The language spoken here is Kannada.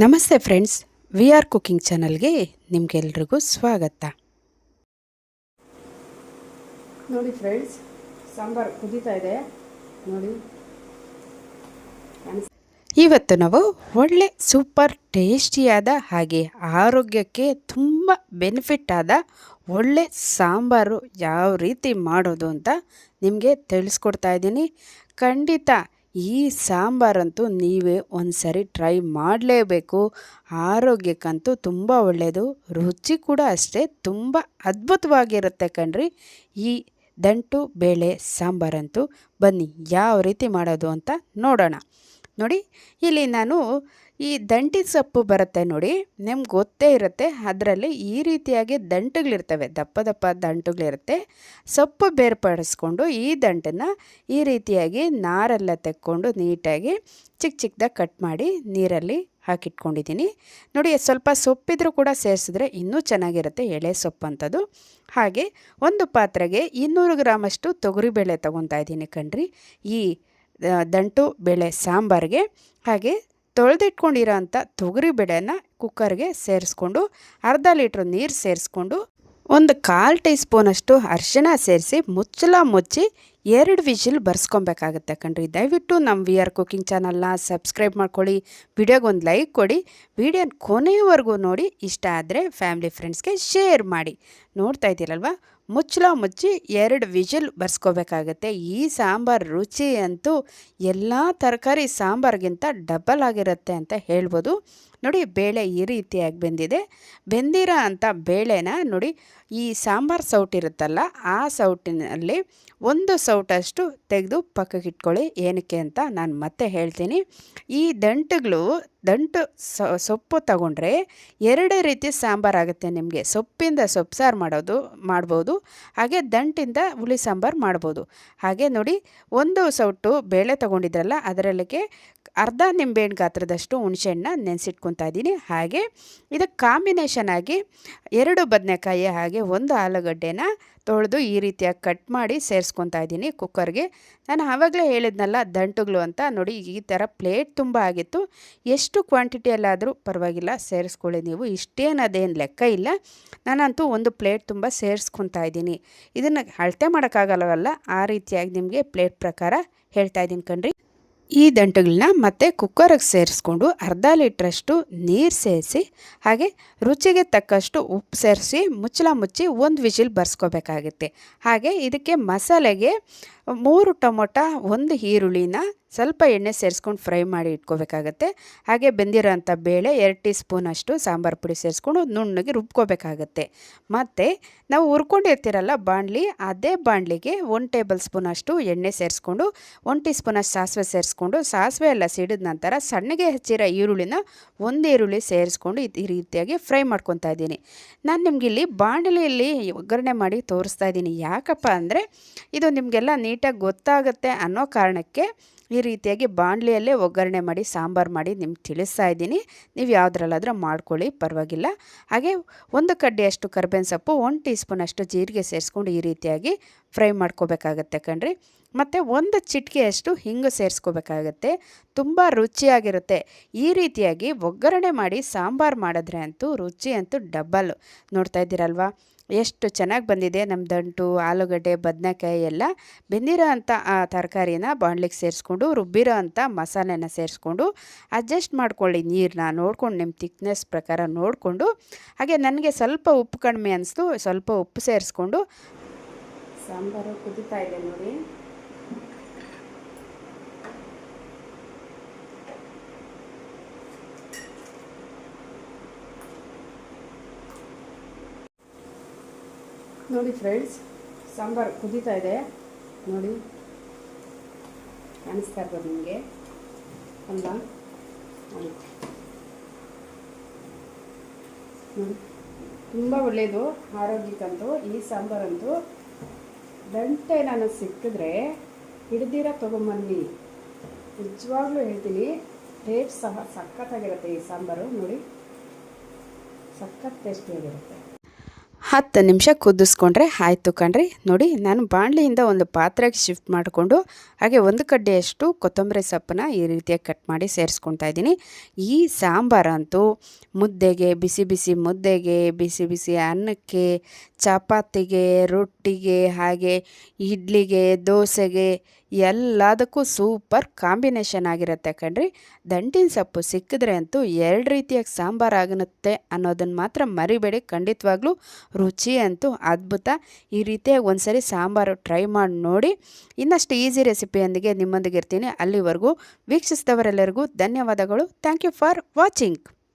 ನಮಸ್ತೆ ಫ್ರೆಂಡ್ಸ್ ವಿ ಆರ್ ಕುಕಿಂಗ್ ಚಾನಲ್ಗೆ ನಿಮಗೆಲ್ರಿಗೂ ಸ್ವಾಗತ. ನೋಡಿ ಫ್ರೆಂಡ್ಸ್ ಸಾಂಬಾರು ಕುದೀತಾ ಇದೆ. ನೋಡಿ. ಇವತ್ತು ನಾವು ಒಳ್ಳೆ ಸೂಪರ್ ಟೇಸ್ಟಿಯಾದ ಹಾಗೆ ಆರೋಗ್ಯಕ್ಕೆ ತುಂಬ ಬೆನಿಫಿಟ್ ಆದ ಒಳ್ಳೆ ಸಾಂಬಾರು ಯಾವ ರೀತಿ ಮಾಡೋದು ಅಂತ ನಿಮಗೆ ತಿಳಿಸ್ಕೊಡ್ತಾ ಇದ್ದೀನಿ. ಖಂಡಿತ ಈ ಸಾಂಬಾರಂತೂ ನೀವೇ ಒಂದು ಸರಿ ಟ್ರೈ ಮಾಡಲೇಬೇಕು. ಆರೋಗ್ಯಕ್ಕಂತೂ ತುಂಬ ಒಳ್ಳೆಯದು ರುಚಿ ಕೂಡ ಅಷ್ಟೇ. ತುಂಬ ಅದ್ಭುತವಾಗಿರುತ್ತೆ ಕಣ್ರಿ. ಈ ದಂಟು ಬೇಳೆ ಸಾಂಬಾರಂತೂ. ಬನ್ನಿ, ಯಾವ ರೀತಿ ಮಾಡೋದು ಅಂತ ನೋಡೋಣ. ನೋಡಿ, ಇಲ್ಲಿ ನಾನು ಈ ದಂಟಿ ಸೊಪ್ಪು ಬರುತ್ತೆ ನೋಡಿ, ನಿಮ್ಗೆ ಗೊತ್ತೇ ಇರುತ್ತೆ, ಅದರಲ್ಲಿ ಈ ರೀತಿಯಾಗಿ ದಂಟುಗಳಿರ್ತವೆ, ದಪ್ಪ ದಪ್ಪ ದಂಟುಗಳಿರುತ್ತೆ. ಸೊಪ್ಪು ಬೇರ್ಪಡಿಸ್ಕೊಂಡು ಈ ದಂಟನ್ನು ಈ ರೀತಿಯಾಗಿ ನಾರೆಲ್ಲ ತೆಕ್ಕೊಂಡು ನೀಟಾಗಿ ಚಿಕ್ಕ ಚಿಕ್ಕದಾಗಿ ಕಟ್ ಮಾಡಿ ನೀರಲ್ಲಿ ಹಾಕಿಟ್ಕೊಂಡಿದ್ದೀನಿ. ನೋಡಿ, ಸ್ವಲ್ಪ ಸೊಪ್ಪಿದ್ರೂ ಕೂಡ ಸೇರಿಸಿದ್ರೆ ಇನ್ನೂ ಚೆನ್ನಾಗಿರುತ್ತೆ ಎಳೆ ಸೊಪ್ಪು ಅಂಥದ್ದು. ಹಾಗೆ ಒಂದು ಪಾತ್ರೆಗೆ ಇನ್ನೂರು ಗ್ರಾಮಷ್ಟು ತೊಗರಿಬೇಳೆ ತೊಗೊತಾ ಇದ್ದೀನಿ ಕಣ್ರಿ. ಈ ದಂಟು, ಬೇಳೆ, ಸಾಂಬಾರಿಗೆ. ಹಾಗೆ ತೊಳೆದಿಟ್ಕೊಂಡಿರೋ ಅಂಥ ತೊಗರಿಬೇಳೆನ ಕುಕ್ಕರ್ಗೆ ಸೇರಿಸ್ಕೊಂಡು ಅರ್ಧ ಲೀಟ್ರ್ ನೀರು ಸೇರಿಸ್ಕೊಂಡು ಒಂದು ಕಾಲು ಟೀ ಸ್ಪೂನಷ್ಟು ಅರಿಶಿಣ ಸೇರಿಸಿ ಮುಚ್ಚಲ ಮುಚ್ಚಿ ಎರಡು ವಿಜಿಲ್ ಬರ್ಸ್ಕೊಬೇಕಾಗುತ್ತೆ ಕಣ್ರಿ. ದಯವಿಟ್ಟು ನಮ್ಮ ವಿ ಆರ್ ಕುಕಿಂಗ್ ಚಾನಲ್ನ ಸಬ್ಸ್ಕ್ರೈಬ್ ಮಾಡ್ಕೊಳ್ಳಿ, ವಿಡಿಯೋಗೆ ಒಂದು ಲೈಕ್ ಕೊಡಿ, ವಿಡಿಯೋನ ಕೊನೆಯವರೆಗೂ ನೋಡಿ, ಇಷ್ಟ ಆದರೆ ಫ್ಯಾಮಿಲಿ ಫ್ರೆಂಡ್ಸ್ಗೆ ಶೇರ್ ಮಾಡಿ. ನೋಡ್ತಾ ಇದ್ದೀರಲ್ವ? ಮುಚ್ಚಲ ಮುಚ್ಚಿ ಎರಡು ವಿಜಲ್ ಬರ್ಸ್ಕೋಬೇಕಾಗತ್ತೆ. ಈ ಸಾಂಬಾರು ರುಚಿ ಅಂತೂ ಎಲ್ಲ ತರಕಾರಿ ಸಾಂಬಾರ್ಗಿಂತ ಡಬಲ್ ಆಗಿರುತ್ತೆ ಅಂತ ಹೇಳ್ಬೋದು. ನೋಡಿ, ಬೇಳೆ ಈ ರೀತಿಯಾಗಿ ಬೆಂದಿದೆ. ಬೆಂದಿರೋ ಅಂಥ ಬೇಳೆನ ನೋಡಿ, ಈ ಸಾಂಬಾರು ಸೌಟಿರುತ್ತಲ್ಲ ಆ ಸೌಟಿನಲ್ಲಿ ಒಂದು ಸೌಟಷ್ಟು ತೆಗೆದು ಪಕ್ಕಕ್ಕೆ ಇಟ್ಕೊಳ್ಳಿ ಏನಕ್ಕೆ ಅಂತ ನಾನು ಮತ್ತೆ ಹೇಳ್ತೀನಿ. ಈ ದಂಟುಗಳು ದಂಟು ಸೊಪ್ಪು ತಗೊಂಡ್ರೆ ಎರಡೇ ರೀತಿ ಸಾಂಬಾರು ಆಗುತ್ತೆ ನಿಮಗೆ. ಸೊಪ್ಪಿಂದ ಸೊಪ್ಪು ಮಾಡೋದು, ಮಾಡ್ಬೋದು. ಹಾಗೆ ದಂಟಿಂದ ಹುಳಿ ಸಾಂಬಾರು ಮಾಡ್ಬೋದು. ಹಾಗೆ ನೋಡಿ, ಒಂದು ಸೊಟ್ಟು ಬೇಳೆ ತೊಗೊಂಡಿದ್ರಲ್ಲ, ಅದರಲ್ಲಿಗೆ ಅರ್ಧ ನಿಂಬೆಹಣ್ಣು ಗಾತ್ರದಷ್ಟು ಹುಣಸೆಹಣ್ಣ ನೆನೆಸಿಟ್ಕೊತಾ ಇದ್ದೀನಿ. ಹಾಗೆ ಇದಕ್ಕೆ ಕಾಂಬಿನೇಷನ್ ಆಗಿ ಎರಡು ಬದನೆಕಾಯಿ ಹಾಗೆ ಒಂದು ಆಲೂಗಡ್ಡೆನ ತೊಳೆದು ಈ ರೀತಿಯಾಗಿ ಕಟ್ ಮಾಡಿ ಸೇರಿಸ್ಕೊತಾ ಇದ್ದೀನಿ ಕುಕ್ಕರ್ಗೆ. ನಾನು ಆವಾಗಲೇ ಹೇಳಿದ್ನಲ್ಲ, ದಂಟುಗಳು ಅಂತ. ನೋಡಿ, ಈ ಥರ ಪ್ಲೇಟ್ ತುಂಬ ಆಗಿತ್ತು. ಎಷ್ಟು ಕ್ವಾಂಟಿಟಿಯಲ್ಲಾದರೂ ಪರವಾಗಿಲ್ಲ, ಸೇರಿಸ್ಕೊಳ್ಳಿ ನೀವು. ಇಷ್ಟೇನು ಅದೇನು ಲೆಕ್ಕ ಇಲ್ಲ. ನಾನಂತೂ ಒಂದು ಪ್ಲೇಟ್ ತುಂಬ ಸೇರಿಸ್ಕೊತಾ ಇದ್ದೀನಿ. ಇದನ್ನು ಅಳತೆ ಮಾಡೋಕ್ಕಾಗಲ್ಲವಲ್ಲ ಆ ರೀತಿಯಾಗಿ ನಿಮಗೆ ಪ್ಲೇಟ್ ಪ್ರಕಾರ ಹೇಳ್ತಾ ಇದ್ದೀನಿ ಕಣ್ರಿ. ಈ ದಂಟುಗಳನ್ನ ಮತ್ತೆ ಕುಕ್ಕರಿಗೆ ಸೇರಿಸ್ಕೊಂಡು ಅರ್ಧ ಲೀಟ್ರಷ್ಟು ನೀರು ಸೇರಿಸಿ, ಹಾಗೆ ರುಚಿಗೆ ತಕ್ಕಷ್ಟು ಉಪ್ಪು ಸೇರಿಸಿ ಮುಚ್ಚಳ ಮುಚ್ಚಿ ಒಂದು ವಿಜಿಲ್ ಬರ್ಸ್ಕೋಬೇಕಾಗುತ್ತೆ. ಹಾಗೆ ಇದಕ್ಕೆ ಮಸಾಲೆಗೆ ಮೂರು ಟೊಮೊಟ, ಒಂದು ಈರುಳ್ಳಿನ ಸ್ವಲ್ಪ ಎಣ್ಣೆ ಸೇರಿಸ್ಕೊಂಡು ಫ್ರೈ ಮಾಡಿ ಇಟ್ಕೋಬೇಕಾಗತ್ತೆ. ಹಾಗೆ ಬೆಂದಿರೋಂಥ ಬೇಳೆ ಎರಡು ಟೀ ಸ್ಪೂನಷ್ಟು ಸಾಂಬಾರು ಪುಡಿ ಸೇರಿಸ್ಕೊಂಡು ನುಣ್ಣಗೆ ರುಬ್ಕೋಬೇಕಾಗತ್ತೆ. ಮತ್ತು ನಾವು ಹುರ್ಕೊಂಡಿರ್ತೀರಲ್ಲ ಬಾಣಲಿ ಅದೇ ಬಾಣಲಿಗೆ ಒನ್ ಟೇಬಲ್ ಸ್ಪೂನಷ್ಟು ಎಣ್ಣೆ ಸೇರಿಸ್ಕೊಂಡು ಒನ್ ಟೀ ಸ್ಪೂನಷ್ಟು ಸಾಸಿವೆ ಸೇರಿಸ್ಕೊಂಡು, ಸಾಸಿವೆ ಎಲ್ಲ ಸಿಡಿದ ನಂತರ ಸಣ್ಣಗೆ ಹೆಚ್ಚಿರೋ ಈರುಳ್ಳಿನ ಒಂದು ಈರುಳ್ಳಿ ಸೇರಿಸ್ಕೊಂಡು ಈ- ರೀತಿಯಾಗಿ ಫ್ರೈ ಮಾಡ್ಕೊತಾ ಇದ್ದೀನಿ. ನಾನು ನಿಮ್ಗೆ ಇಲ್ಲಿ ಬಾಣಲಿಯಲ್ಲಿ ಒಗ್ಗರಣೆ ಮಾಡಿ ತೋರಿಸ್ತಾ ಇದ್ದೀನಿ. ಯಾಕಪ್ಪ ಅಂದರೆ ಇದು ನಿಮಗೆಲ್ಲ ನೀಟಾಗಿ ಗೊತ್ತಾಗುತ್ತೆ ಅನ್ನೋ ಕಾರಣಕ್ಕೆ ಈ ರೀತಿಯಾಗಿ ಬಾಣಲಿಯಲ್ಲೇ ಒಗ್ಗರಣೆ ಮಾಡಿ, ಸಾಂಬಾರು ಮಾಡಿ ನಿಮ್ಗೆ ತಿಳಿಸ್ತಾ ಇದ್ದೀನಿ. ನೀವು ಯಾವುದ್ರಲ್ಲಾದರೂ ಮಾಡ್ಕೊಳ್ಳಿ, ಪರವಾಗಿಲ್ಲ. ಹಾಗೆ ಒಂದು ಕಡ್ಡಿಯಷ್ಟು ಕರ್ಬೇವಿನ ಸೊಪ್ಪು, ಒಂದು ಟೀ ಸ್ಪೂನಷ್ಟು ಜೀರಿಗೆ ಸೇರಿಸ್ಕೊಂಡು ಈ ರೀತಿಯಾಗಿ ಫ್ರೈ ಮಾಡ್ಕೋಬೇಕಾಗತ್ತೆ ಕಣ್ರಿ. ಮತ್ತು ಒಂದು ಚಿಟಿಕೆಯಷ್ಟು ಹಿಂಗು ಸೇರಿಸ್ಕೋಬೇಕಾಗತ್ತೆ. ತುಂಬ ರುಚಿಯಾಗಿರುತ್ತೆ. ಈ ರೀತಿಯಾಗಿ ಒಗ್ಗರಣೆ ಮಾಡಿ ಸಾಂಬಾರು ಮಾಡಿದ್ರೆ ಅಂತೂ ರುಚಿ ಅಂತೂ ಡಬ್ಬಲ್ ನೋಡ್ತಾ ಇದ್ದೀರಲ್ವಾ? ಎಷ್ಟು ಚೆನ್ನಾಗಿ ಬಂದಿದೆ ನಮ್ಮ ದಂಟು, ಆಲೂಗಡ್ಡೆ, ಬದನೆಕಾಯಿ ಎಲ್ಲ. ಬೆಂದಿರೋ ಅಂಥ ಆ ತರಕಾರಿನ ಬಾಣಲಿಗೆ ಸೇರಿಸ್ಕೊಂಡು, ರುಬ್ಬಿರೋ ಅಂಥ ಮಸಾಲೆನ ಸೇರಿಸ್ಕೊಂಡು, ಅಡ್ಜಸ್ಟ್ ಮಾಡ್ಕೊಳ್ಳಿ ನೀರನ್ನ ನೋಡ್ಕೊಂಡು ನಿಮ್ಮ ತಿಕ್ನೆಸ್ ಪ್ರಕಾರ ನೋಡಿಕೊಂಡು, ಹಾಗೆ ನನಗೆ ಸ್ವಲ್ಪ ಉಪ್ಪು ಕಡಿಮೆ ಅನಿಸ್ತು ಸ್ವಲ್ಪ ಉಪ್ಪು ಸೇರಿಸ್ಕೊಂಡು. ಸಾಂಬಾರು ಕುದಿತಾ ಇದೆ ನೋಡಿ. ನೋಡಿ ಫ್ರೆಂಡ್ಸ್ ಸಾಂಬಾರು ಕುದೀತಾ ಇದೆ. ನೋಡಿ, ಕಾಣಿಸ್ತಾ ಇರ್ಬೋದು ನಿಮಗೆ. ಅಲ್ಲ ನೋಡಿ. ತುಂಬ ಒಳ್ಳೆಯದು ಆರೋಗ್ಯಕ್ಕಂತೂ, ಈ ಸಾಂಬಾರಂತೂ. ಗಂಟೆ ನಾನು ಸಿಕ್ಕಿದ್ರೆ ಹಿಡ್ದಿರ ತೊಗೊಂಬನ್ನಿ. ನಿಜವಾಗ್ಲೂ ಹೇಳ್ತೀನಿ ಟೇಸ್ಟ್ ಸಹ ಸಖತ್ತಾಗಿರುತ್ತೆ ಈ ಸಾಂಬಾರು. ನೋಡಿ, ಸಖತ್ ಟೇಸ್ಟಿಯಾಗಿರುತ್ತೆ ಹತ್ತು ನಿಮಿಷ ಕುದಿಸ್ಕೊಂಡ್ರೆ ಆಯಿತು ಕಣ್ರಿ. ನೋಡಿ, ನಾನು ಬಾಣಲಿಯಿಂದ ಒಂದು ಪಾತ್ರೆಗೆ ಶಿಫ್ಟ್ ಮಾಡಿಕೊಂಡು ಹಾಗೆ ಒಂದು ಕಡ್ಡೆಯಷ್ಟು ಕೊತ್ತಂಬರಿ ಸೊಪ್ಪನ್ನ ಈ ರೀತಿಯಾಗಿ ಕಟ್ ಮಾಡಿ ಸೇರಿಸ್ಕೊತಾ ಇದ್ದೀನಿ. ಈ ಸಾಂಬಾರಂತೂ ಮುದ್ದೆಗೆ, ಬಿಸಿ ಬಿಸಿ ಮುದ್ದೆಗೆ, ಬಿಸಿ ಬಿಸಿ ಅನ್ನಕ್ಕೆ, ಚಪಾತಿಗೆ, ರೊಟ್ಟಿಗೆ, ಹಾಗೆ ಇಡ್ಲಿಗೆ, ದೋಸೆಗೆ ಎಲ್ಲದಕ್ಕೂ ಸೂಪರ್ ಕಾಂಬಿನೇಷನ್ ಆಗಿರುತ್ತೆ ಕಣ್ರಿ. ದಂಟಿನ ಸೊಪ್ಪು ಸಿಕ್ಕಿದ್ರೆ ಅಂತೂ ಎರಡು ರೀತಿಯಾಗಿ ಸಾಂಬಾರು ಆಗುತ್ತೆ ಅನ್ನೋದನ್ನು ಮಾತ್ರ ಮರಿಬೇಡಿ. ಖಂಡಿತವಾಗ್ಲೂ ರುಚಿ ಅಂತೂ ಅದ್ಭುತ. ಈ ರೀತಿಯಾಗಿ ಒಂದ್ಸರಿ ಸಾಂಬಾರು ಟ್ರೈ ಮಾಡಿ ನೋಡಿ. ಇನ್ನಷ್ಟು ಈಸಿ ರೆಸಿಪಿಯೊಂದಿಗೆ ನಿಮ್ಮೊಂದಿಗೆ ಇರ್ತೀನಿ ಅಲ್ಲಿವರೆಗೂ ವೀಕ್ಷಿಸಿದವರೆಲ್ಲರಿಗೂ ಧನ್ಯವಾದಗಳು. Thank you for watching